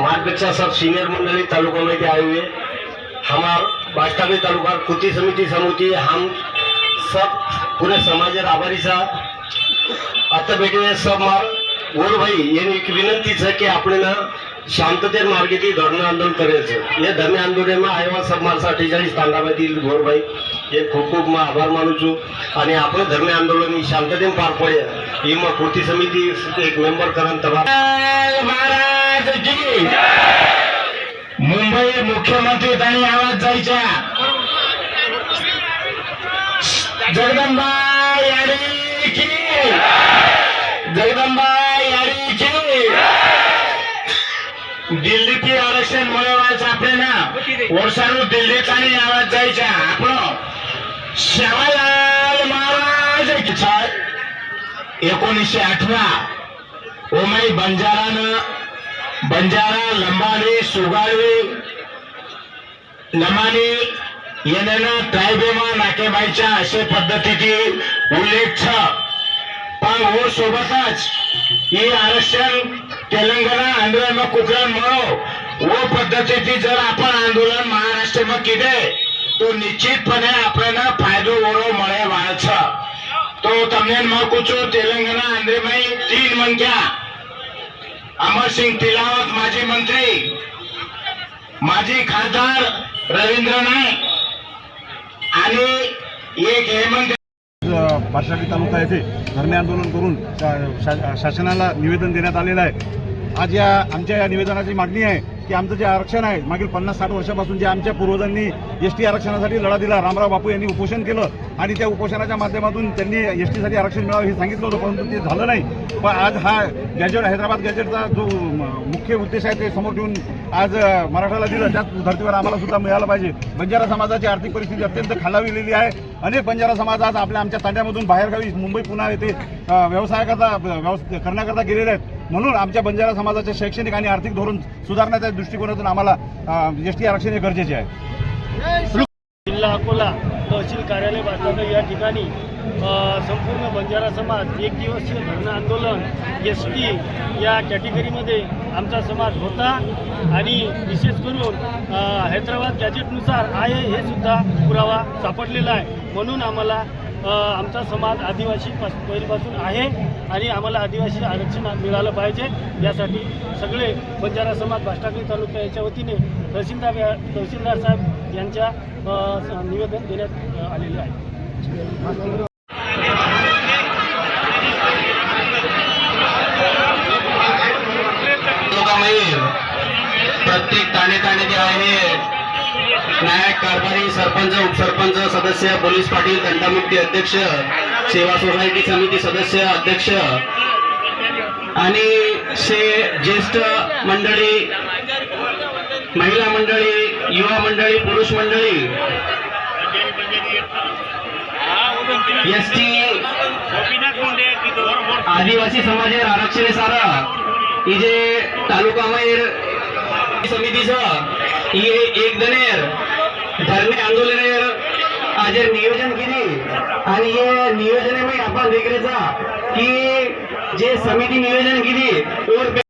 मार्गदर्शन सब सीनियर मंडली तालुका में के आए हुए हमार बाष्टावी तालुका कृति समिति समिति हम सब पूरे समाज आभारी सा। आता भेटे सब मार गोर भाई यानी एक विनंती है कि अपने ना शांततेर मार्गे ती धरणं आंदोलन करायचं या धरणे आंदोलन आयोवा सब माणसं अठ्ठेचाळीस तांडाबातील घोरबाई हे खूप खूप मग आभार मानूचो आणि आपण धरणे आंदोलन ही शांततेन पार पडे। ही मग कृती समिती एक मेंबर करण तबा महाराज की मुंबई मुख्यमंत्री त्यांनी आवाज जायच्या. जगदंबा याडी की. जगदंबा याडी की. दिल्लीतील आरक्षण मिळवायचं आपले ना. वर्षानु दिल्लीत आणि आवाज जायच्या. आपण श्यामालाल महाराज एकोणीसशे अठरा. ओमाई बंजारानं बंजारा लंबाणी सुगाळी लमानी येणेना ट्रायबेमा नाकेबाईच्या असे पद्धतीची उल्लेख. पण हो सोबतच ही आरक्षण तेलंगणा आंदोलन मग कुकरण म्हणो हो व पद्धतीची जर आपण आंदोलन महाराष्ट्र मग किदे तो निश्चितपणे आपल्याला फायदो ओळो मळे तो मग तेलंगणा तीन अमरसिंग तिलावत माजी मंत्री माजी खासदार रवींद्र नाईक आणि एक हेमंत बारशावी तालुका येथे धरणे आंदोलन करून शा- शासनाला निवेदन देण्यात आलेलं आहे. आज या आमच्या या निवेदनाची मागणी आहे की आमचं जे आरक्षण आहे मागील पन्नास साठ वर्षापासून जे आमच्या पूर्वजांनी एस टी आरक्षणासाठी लढा दिला रामराव बापू यांनी उपोषण केलं आणि त्या उपोषणाच्या माध्यमातून त्यांनी एस टीसाठी आरक्षण मिळावं हे सांगितलं होतं परंतु ते झालं नाही. पण आज हा गॅजेट हैदराबाद गॅजेटचा जो मुख्य उद्देश आहे ते समोर ठेवून आज मराठाला दिलं. त्याच धर्तीवर आम्हाला सुद्धा मिळालं पाहिजे. बंजारा समाजाची आर्थिक परिस्थिती अत्यंत खालावलेली आहे. अनेक बंजारा समाज आज आपल्या आमच्या तांड्यामधून बाहेरगावी मुंबई पुन्हा येथे व्यवसायाकरता व्यवस करण्याकरता गेलेले आहेत. म्हणून आमच्या बंजारा समाजाचे शैक्षणिक आणि आर्थिक धोरण सुधारण्याच्या दृष्टिकोनातून आम्हाला एस टी आरक्षण हे गरजेचे आहे. जिल्हा अकोला. तहसील कार्यालय बांधलं या ठिकाणी संपूर्ण बंजारा समाज एक दिवसीय धरणं आंदोलन एस टी या कॅटेगरीमध्ये आमचा समाज होता. आणि विशेष करून हैदराबाद गॅजेटनुसार आहे हे सुद्धा पुरावा सापडलेला आहे. म्हणून आम्हाला आमचा समाज आदिवासी पास पहिलीपासून आहे आणि आम्हाला आदिवासी आरक्षण मिळालं पाहिजे. यासाठी सगळे बंजारा समाज बाष्टाकरी तालुका याच्या वतीने तहसीलदार तहसीलदार साहेब यांच्या निवेदन देण्यात आलेले आहे. प्रत्येक ताणे ताणे जे आहे नायक कारभारी सरपंच उपसरपंच सदस्य पोलीस पाटील दंडामुक्ती अध्यक्ष सेवा सोसायटी समिती सदस्य अध्यक्ष आणि शे ज्येष्ठ मंडळी महिला मंडळी યુવા મંડળી, પુરુષ મંડળી. એસટી આદિવાસી સમાજ આરક્ષણ સારા. એ જે તાલુકામાં સમિતિ છે એ એક દનેર ધર્મે આંદોલન આજે નિયોજન કીધી. અને એ નિયોજન આપણે દેખ રહ્યા કે જે સમિતિ નિયોજન કીધી